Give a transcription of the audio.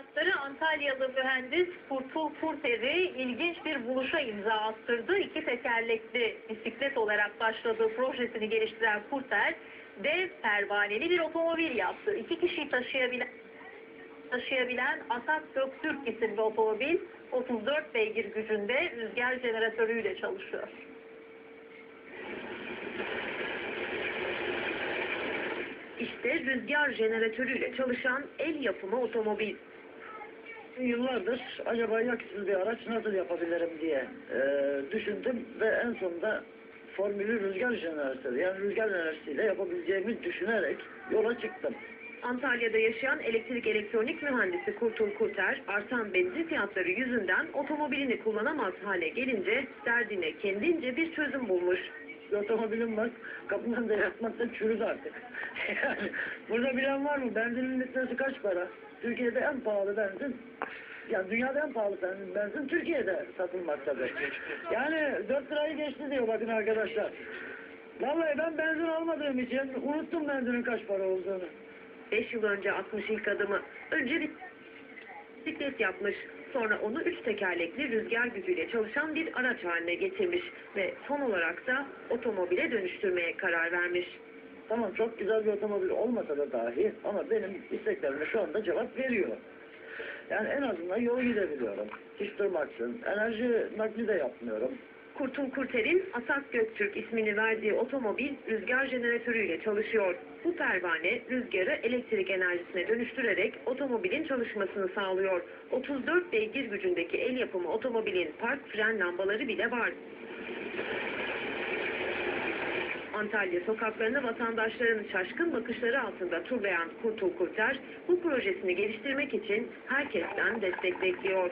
tarafları Antalyalı mühendis Kurtul Kurter'i ilginç bir buluşa imza attırdı. İki tekerlekli bisiklet olarak başladığı projesini geliştiren Kurter, dev pervaneli bir otomobil yaptı. İki kişiyi taşıyabilen taşıyabilen Atak Göktürk isimli otomobil 34 beygir gücünde rüzgar jeneratörüyle çalışıyor. İşte rüzgar jeneratörüyle çalışan el yapımı otomobil. Yıllardır acaba yakıtsız bir araç nasıl yapabilirim diye e, düşündüm ve en sonunda formülü rüzgar jeneratörü yani rüzgar enerjisiyle yapabileceğimi düşünerek yola çıktım. Antalya'da yaşayan elektrik elektronik mühendisi Kurtul Kurter, artan benzin fiyatları yüzünden otomobilini kullanamaz hale gelince derdine kendince bir çözüm bulmuş. Otomobilim var kapımdan da yatmaktan çürüdü artık. yani burada bilen var mı? Benzinin litresi kaç para? Türkiye'de en pahalı benzin yani dünyada en pahalı benzin, benzin Türkiye'de satılmaktadır. Yani 4 lirayı geçti diyor bakın arkadaşlar. Vallahi ben benzin almadığım için unuttum benzinin kaç para olduğunu. 5 yıl önce atmış ilk adımı. Önce bir bisiklet yapmış. Sonra onu üç tekerlekli rüzgar gücüyle çalışan bir araç haline getirmiş. Ve son olarak da otomobile dönüştürmeye karar vermiş. Tamam çok güzel bir otomobil olmasa da dahi ama benim isteklerime şu anda cevap veriyor. Yani en azından yol gidebiliyorum. Hiç durmaksın. Enerji nakli de yapmıyorum. Kurtul Kurter'in Atak Göktürk ismini verdiği otomobil rüzgar jeneratörüyle çalışıyor. Bu pervane rüzgarı elektrik enerjisine dönüştürerek otomobilin çalışmasını sağlıyor. 34 beygir gücündeki el yapımı otomobilin park fren lambaları bile var. Antalya sokaklarında vatandaşların şaşkın bakışları altında turlayan Kurtul Kurter, bu projesini geliştirmek için herkesten destek bekliyor.